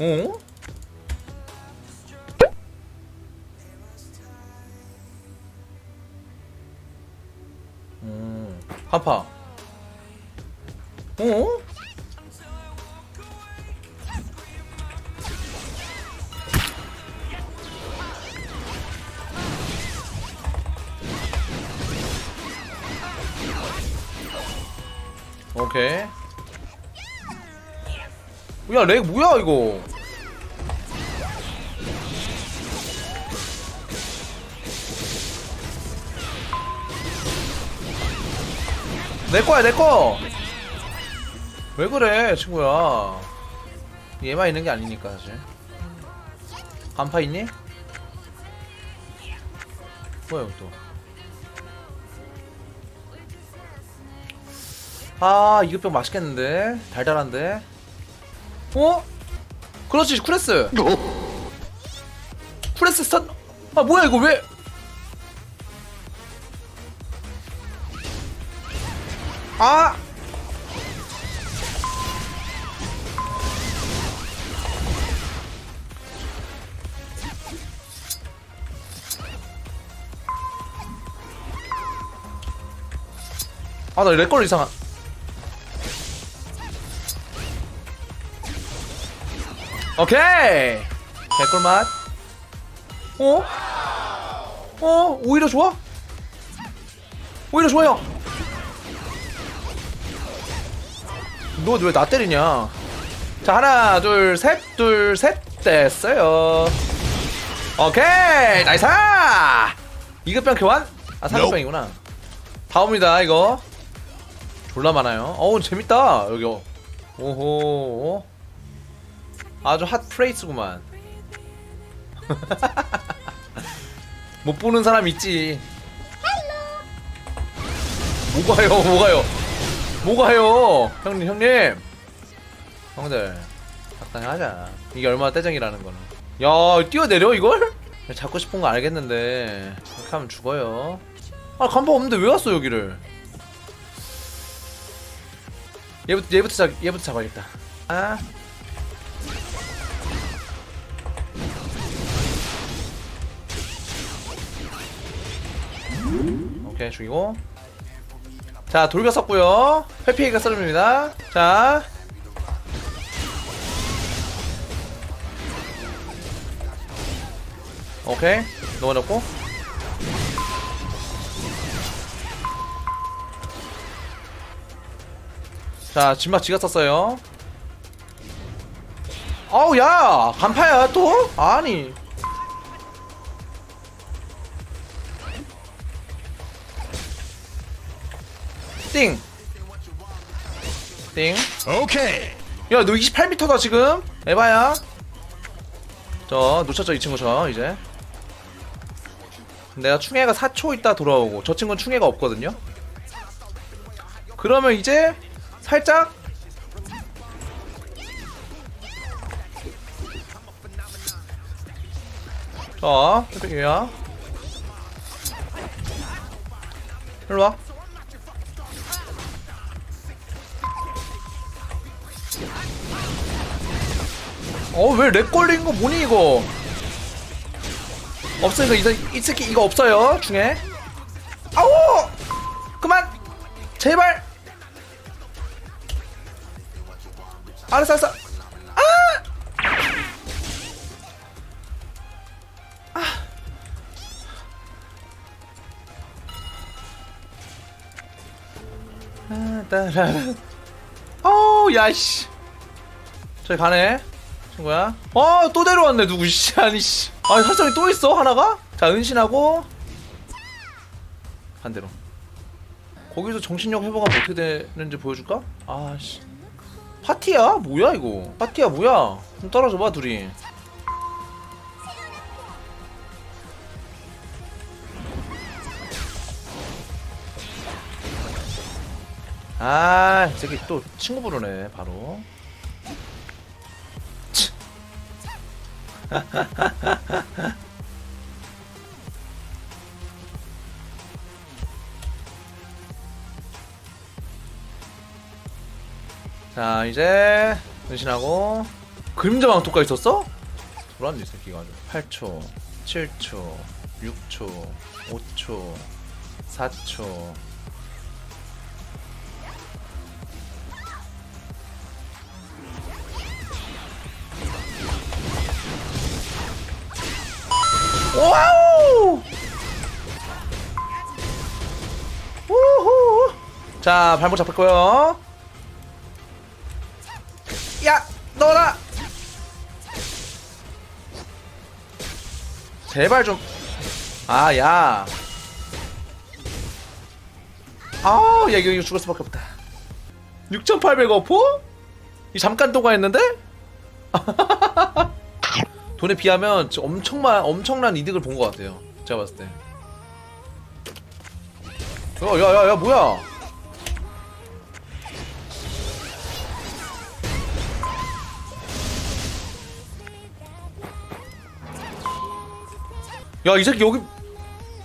어? 음, 한파. 어? 오케이. 야, 렉 뭐야 이거? 내 거야, 내 거. 왜 그래, 친구야? 얘만 있는 게 아니니까 사실. 간파 있니? 뭐야 여기 또? 아 이것병 맛있겠는데 달달한데 어? 그렇지 쿠레스 쿠레스 스탄 아 뭐야 이거 왜 아! 아, 나 렉걸 이상한. 오케이! 개꿀맛. 어? 어? 오히려 좋아? 오히려 좋아요. 너 왜 나 때리냐? 자, 하나, 둘, 셋, 둘, 셋, 됐어요. 오케이! 나이스! 이급병 교환? 아, 사급병이구나. 다 옵니다, 이거. 졸라 많아요. 어우, 재밌다, 여기. 오호. 아주 핫 프레이스구만. 못 보는 사람 있지. 뭐가요, 뭐가요? 뭐가요? 형님, 형님. 형들, 적당히 하자. 이게 얼마나 떼정이라는 거는. 야, 뛰어내려, 이걸? 잡고 싶은 거 알겠는데. 이렇게 하면 죽어요. 아, 간판 없는데 왜 왔어, 여기를? 얘부터, 얘부터 잡, 얘부터 잡아야겠다. 아. 오케이 죽이고. 자 돌겨 썼고요. 회피가 썰입니다. 자. 오케이. 넘어졌고. 자 진막 지가 썼어요. 어우 야! 간파야 또? 아니 띵. 띵. 오케이. 야, 너 28m다 지금. 에바야. 저 놓쳤죠 이 친구 저 이제. 내가 충해가 4초 있다 돌아오고 저 친구는 충해가 없거든요. 그러면 이제 살짝 자, 여기야. 일로 와. 어왜렉 걸린 거 뭐니 이거? 없으니까 이, 이 새끼 이거 없어요 중에. 아우 그만! 제발! 알았어 알았어. 아! 아! 따라 어우 야씨. 저기 가네 친구야? 어또 데려왔네 누구 씨. 아니 씨. 아니 설정이 또 있어 하나가? 자 은신하고. 반대로. 거기서 정신력 회복하면 어떻게 되는지 보여줄까? 아씨. 파티야? 뭐야 이거? 파티야 뭐야? 좀 떨어져봐 둘이. 아, 이 새끼 또 친구 부르네, 바로. 자, 이제 은신하고 그림자 망토가 있었어? 돌았네 이 새끼가 아주 8초 7초 6초 5초 4초 와우! 우후! 자, 발목 잡혔고요. 야, 너라. 제발 좀. 아, 야. 아, 야, 이거, 죽을 수밖에 없다. 6,800 어포? 이 잠깐 동안 했는데? 돈에 비하면 진짜 엄청난 이득을 본 것 같아요. 제가 봤을 때. 야야야야 야, 뭐야? 야 이 새끼 여기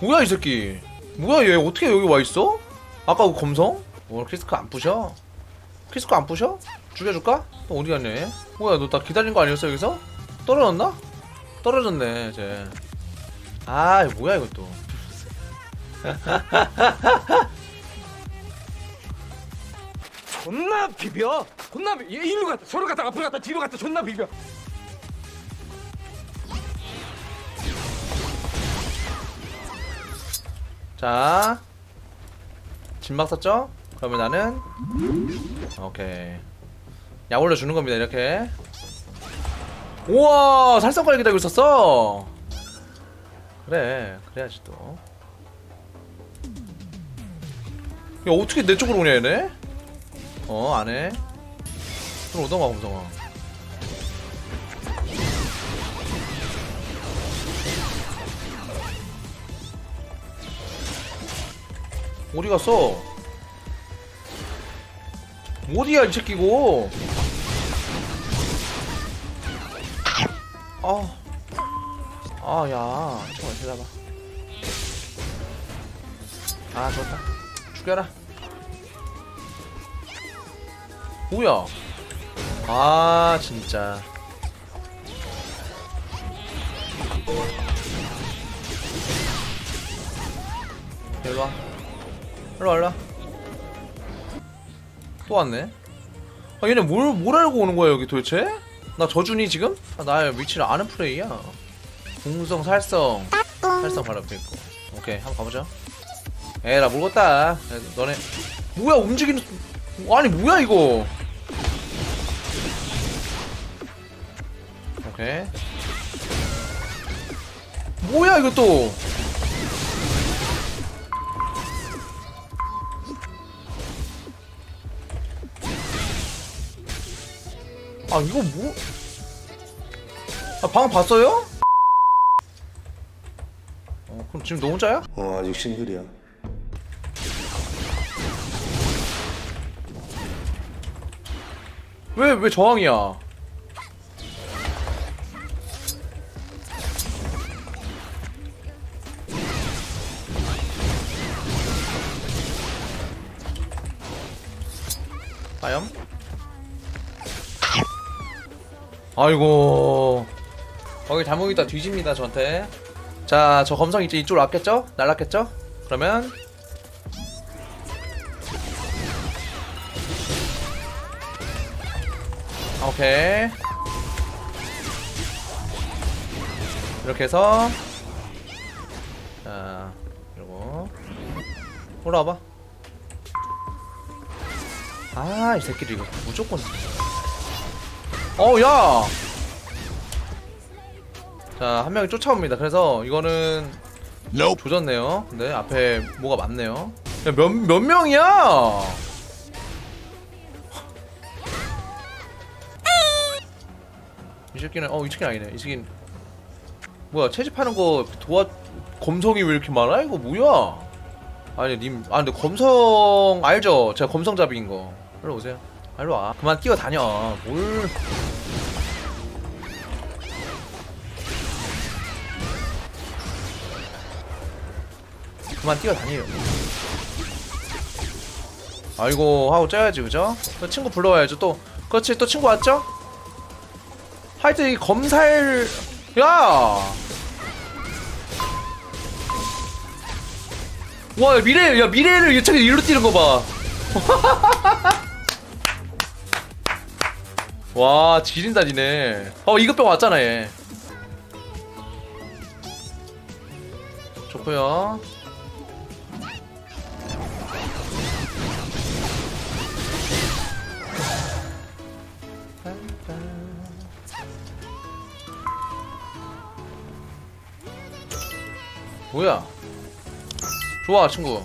뭐야 이 새끼? 뭐야 얘 어떻게 여기 와 있어? 아까 그 검성? 뭐 크리스크 안 부셔? 크리스크 안 부셔? 죽여줄까? 또 어디 갔냐? 얘? 뭐야 너 나 기다린 거 아니었어 여기서? 떨어졌나? 떨어졌네 쟤. 아 이거 뭐야 이거 또. 존나 비벼 존나 비 얘 일로 갔다 저로 갔다 앞으로 갔다 뒤로 갔다 존나 비벼 자 진막 썼죠? 그러면 나는 오케이 약 올려주는 겁니다 이렇게 우와 살성까지 기다리고 있었어 그래 그래야지 또 야, 어떻게 내 쪽으로 오냐 얘네? 어 안 해 들어오던가 검성아 어디 갔어? 어디야 이 새끼고? 아, 아, 야, 잠깐 기다려봐. 아, 좋다. 죽여라. 뭐야? 아, 진짜. 일로 와. 일로 와, 일로 와. 또 왔네. 아, 얘네 뭘, 뭘 알고 오는 거야, 여기 도대체? 나 저준이 지금? 아, 나의 위치를 아는 플레이야. 궁성, 살성. 살성 바로 앞에 있고. 오케이, 한번 가보자. 에라. 야, 너네. 뭐야, 움직이는. 아니, 뭐야, 이거. 오케이. 뭐야, 이거 또. 아 이거 뭐? 아 방금 봤어요? 어 그럼 지금 너 혼자야? 어 아직 싱글이야 왜 왜 저항이야? 아이고. 거기 잘못 있다. 뒤집니다 저한테. 자 저 검성 이제 이쪽으로 왔겠죠? 날랐겠죠? 그러면. 오케이. 이렇게 해서. 자 그리고. 올라와봐. 아 이 새끼들 이거 무조건 어야! 자 한 명이 쫓아옵니다. 그래서 이거는 조졌네요. 네 앞에 뭐가 많네요. 야, 몇, 몇 명이야? 이 새끼는 어 이 새끼는 아니네. 이 새끼는 뭐야 채집하는 거 도와 검성이 왜 이렇게 많아? 이거 뭐야? 아니 님 아 근데 검성 알죠? 제가 검성잡이인 거. 일로 오세요. 아, 일로 와. 그만 뛰어 다녀. 뭘 그만 뛰어다녀요 아이고 하고 쪄야지 그죠? 또 친구 불러와야죠 또 그렇지 또 친구 왔죠? 하여튼 이 검살 야. 와 미래 야 미래를 유창이 일로 뛰는 거 봐. 와 지린다 니네. 어 이것병 왔잖아 얘. 좋고요. 뭐야? 좋아 친구.